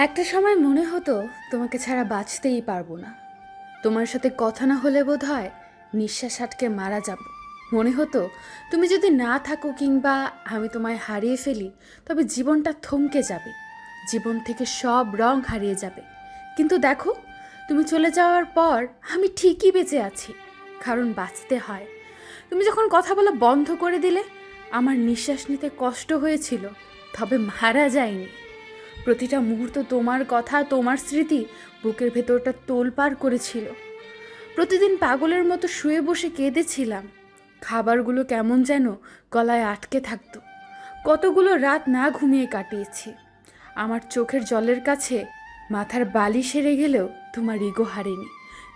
একটা সময় মনে হতো তোমাকে ছাড়া বাঁচতেই পারব না। তোমার সাথে কথা না হলে বোধ হয় নিঃশ্বাস আটকে মারা যাব। মনে হতো তুমি যদি না থাকো কিংবা আমি তোমায় হারিয়ে ফেলি, তবে জীবনটা থমকে যাবে। জীবন থেকে সব রং হারিয়ে যাবে। কিন্তু দেখো, তুমি চলে যাওয়ার পর আমি ঠিকই বেঁচে আছি। কারণ বাঁচতে হয়। তুমি যখন কথা বলা বন্ধ করে দিলে, আমার নিঃশ্বাস নিতে কষ্ট হয়েছিল, তবে মারা যায়নি। প্রতিটা মুহূর্ত তোমার কথা, তোমার স্মৃতি বুকের ভেতরটা তোলপাড় করেছিল। প্রতিদিন পাগলের মতো শুয়ে বসে কেঁদেছিলাম। খাবারগুলো কেমন যেন গলায় আটকে থাকতো। কতগুলো রাত না ঘুমিয়ে কাটিয়েছি। আমার চোখের জলের কাছে মাথার বালি সেরে গেলেও তোমার ইগো হারেনি।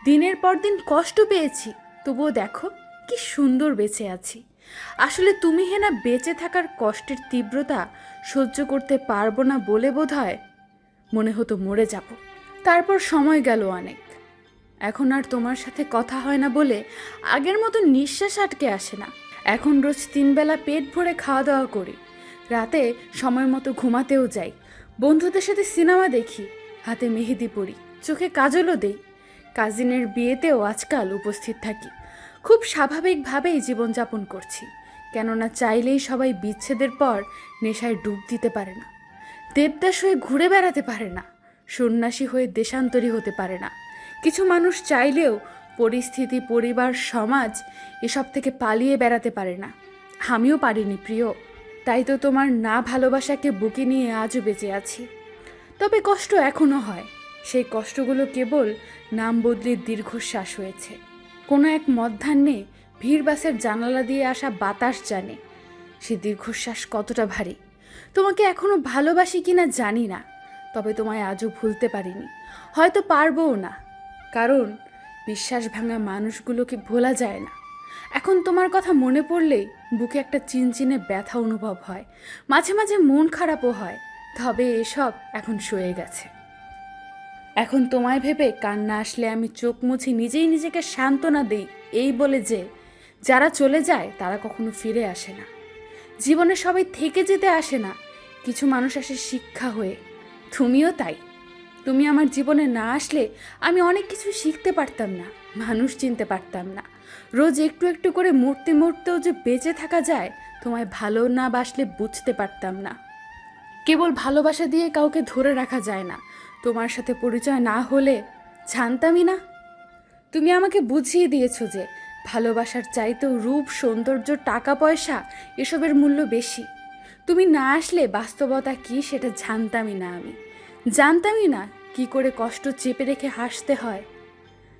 দিনের পর দিন কষ্ট পেয়েছি, তবুও দেখো কি সুন্দর বেঁচে আছি। আসলে তুমি হেনা বেঁচে থাকার কষ্টের তীব্রতা সহ্য করতে পারব না বলে বোধ হয় মনে হতো মরে যাব। তারপর সময় গেল অনেক। এখন আর তোমার সাথে কথা হয় না বলে আগের মতো নিঃশ্বাস আটকে আসে না। এখন রোজ তিনবেলা পেট ভরে খাওয়া দাওয়া করি। রাতে সময় মতো ঘুমাতেও যাই। বন্ধুদের সাথে সিনেমা দেখি। হাতে মেহেদি পরি। চোখে কাজলও দেই। কাজিনের বিয়েতেও আজকাল উপস্থিত থাকি। খুব স্বাভাবিকভাবেই জীবনযাপন করছি, কেননা চাইলেই সবাই বিচ্ছেদের পর নেশায় ডুব দিতে পারে না, দেবদাস হয়ে ঘুরে বেড়াতে পারে না, সন্ন্যাসী হয়ে দেশান্তরী হতে পারে না। কিছু মানুষ চাইলেও পরিস্থিতি, পরিবার, সমাজ এসব থেকে পালিয়ে বেড়াতে পারে না। আমিও পারিনি প্রিয়, তাই তো তোমার না ভালোবাসাকে বুকে নিয়ে আজও বেঁচে আছি। তবে কষ্ট এখনও হয়, সেই কষ্টগুলো কেবল নাম বদলে দীর্ঘশ্বাস হয়েছে। কোনো এক মধ্যাহ্নে ভিড় বাসের জানালা দিয়ে আসা বাতাস জানে। সে দীর্ঘশ্বাস কতটা ভারী। তোমাকে এখনও ভালোবাসি কিনা জানি না, তবে তোমায় আজও ভুলতে পারিনি। হয়তো পারবও না, কারণ বিশ্বাস ভাঙা মানুষগুলোকে ভোলা যায় না। এখন তোমার কথা মনে পড়লেই বুকে একটা চিনচিনে ব্যথা অনুভব হয়, মাঝে মাঝে মন খারাপও হয়, তবে এসব এখন সয়ে গেছে। এখন তোমায় ভেবে কান্না আসলে আমি চোখ মুছি নিজেই নিজেকে সান্ত্বনা দেই, এই বলে যে, যারা চলে যায়, তারা কখনো ফিরে আসে না। জীবনে সবাই থেকে যেতে আসে না, কিছু মানুষ আসে শিক্ষা হয়ে। তুমিও তাই। তুমি আমার জীবনে না আসলে আমি অনেক কিছু শিখতে পারতাম না, মানুষ চিনতে পারতাম না। রোজ একটু একটু করে মরতে মরতেও যে বেঁচে থাকা যায়, তোমায় ভালো না বাসলে বুঝতে পারতাম না। কেবল ভালোবাসা দিয়ে কাউকে ধরে রাখা যায় না। তোমার সাথে পরিচয় না হলে জানতামই না। তুমি আমাকে বুঝিয়ে দিয়েছ যে ভালোবাসার চাইতেও রূপ, সৌন্দর্য, টাকা, পয়সা এসবের মূল্য বেশি। তুমি না আসলে বাস্তবতা কি সেটা জানতামই না আমি। জানতামই না কি করে কষ্ট চেপে রেখে হাসতে হয়।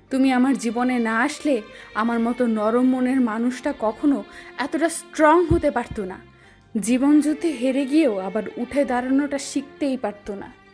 তুমি আমার জীবনে না আসলে আমার মতো নরম মনের মানুষটা কখনো এতটা স্ট্রং হতে পারতো না। জীবন যুদ্ধে হেরে গিয়েও আবার উঠে দাঁড়ানোটা শিখতেই পারতো না।